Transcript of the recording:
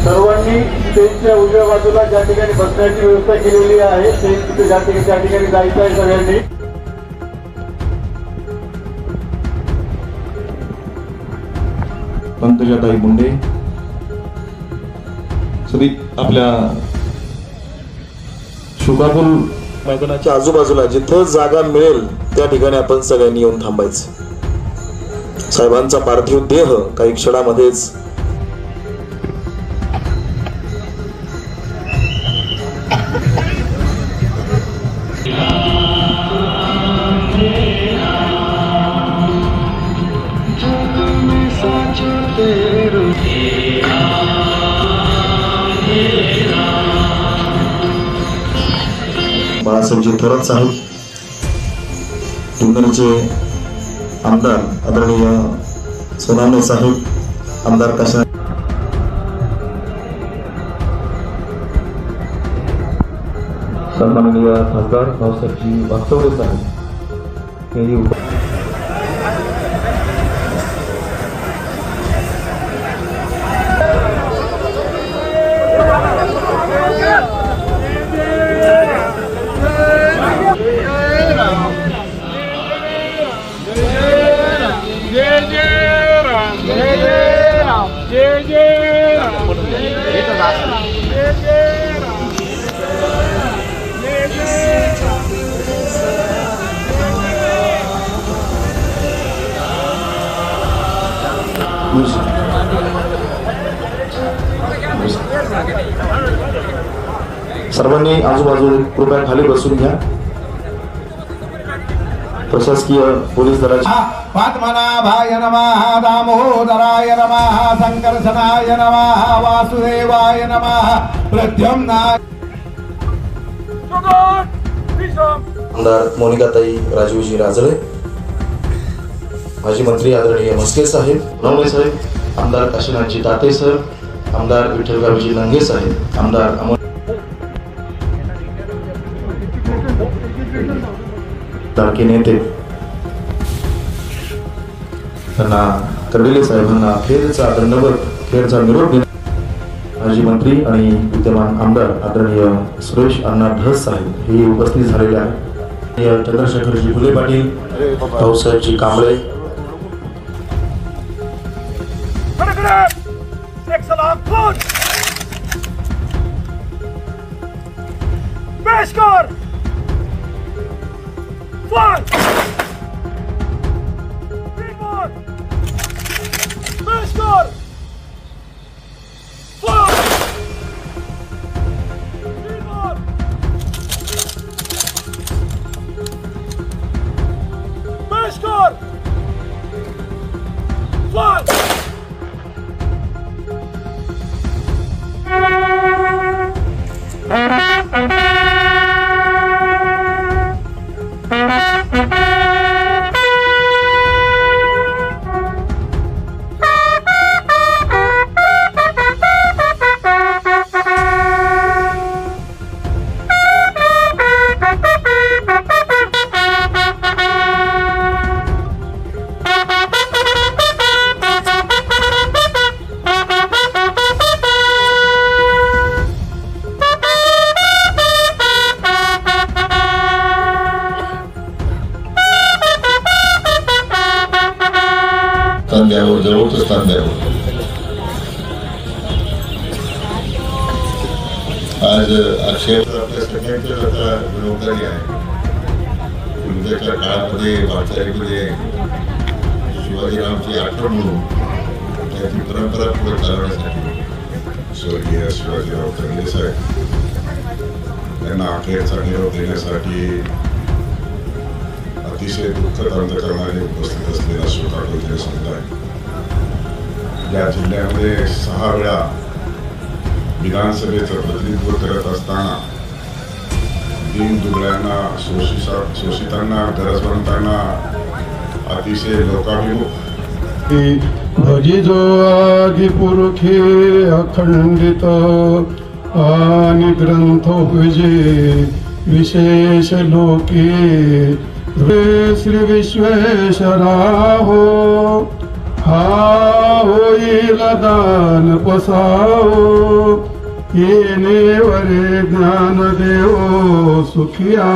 सर्वांनी त्यांच्या उजव्या बाजूला ज्या ठिकाणी बसण्याची व्यवस्था केलेली आहे ते तिथे ज्या ठिकाणी त्या ठिकाणी जायचं आहे सगळ्यांनी. पंकजाताई मुंडे सरी आपल्या शुकापूल मैदानाच्या आजूबाजूला जिथं जागा मिळेल त्या ठिकाणी आपण सगळ्यांनी येऊन थांबायचं. साहेबांचा पार्थिव देह काही क्षणामध्येच बाळासाहेबजी थोरात साहेब जुन्नरचे आमदार आदरणीय सोनावणे साहेब आमदार कशा सन्माननीय खासदार भाऊसाहेबजी वास्तवडे साहेब हेही सर्वांनी आजूबाजू कृपया खाली बसून घ्या. प्रशासकीय पोलीस दलाची पद्मनाभाय नमः दामोदराय नमः संकर्षणाय नमः वासुदेवाय नमः प्रद्युम्नाय आमदार मोनिकाताई राजीवजी राजळे माजी मंत्री आदरणीय म्हस्के साहेब नवणे साहेब आमदार काशीनाथजी ताते साहेब आमदार विठ्ठल विठ्ठलरावजी लंगे साहेब आमदार अमोल लाडके नेते. त्यांना कर्डिले साहेबांना खेळचा दंडवत खेळचा निरोप देण्या माजी मंत्री आणि विद्यमान आमदार आदरणीय सुरेश अण्णा ढस साहेब हे उपस्थित झालेले आहेत. चंद्रशेखरजी फुले Patil भाऊसाहेबजी Kamble Scherp! Excellent punch! Beskar! score. Greenwood! Beskar! Flank! Greenwood! દેવું જરૂરથી સ્થાન દેવું आज अक्षेत्र आपल्या सगळ्यांच्या आता जबाबदारी आहे तुमच्याच्या काळामध्ये वाटचालीमध्ये आठवण त्याची परंपरा पुढे चालवण्यासाठी स्वर्गीय शिवाजीराव खंडे साहेब त्यांना अखेरचा निरोप देण्यासाठी अतिशय दुःख प्रांत करणारे उपस्थित असलेला श्रोता संघ या जिल्ह्यामध्ये सहा वेळा विधानसभेचं प्रतिनिधित्व करत असताना दीन दुबळ्यांना शोषिसा शोषितांना गरजवंतांना अतिशय लोकाभिमुख. भजिजो आदिपुरुषे अखंडित आणि ग्रंथ विजे विशेष लोके. श्री विश्वेश्वरा हो हा हो होईल दान पसाओ येणे वरे ज्ञान देव सुखिया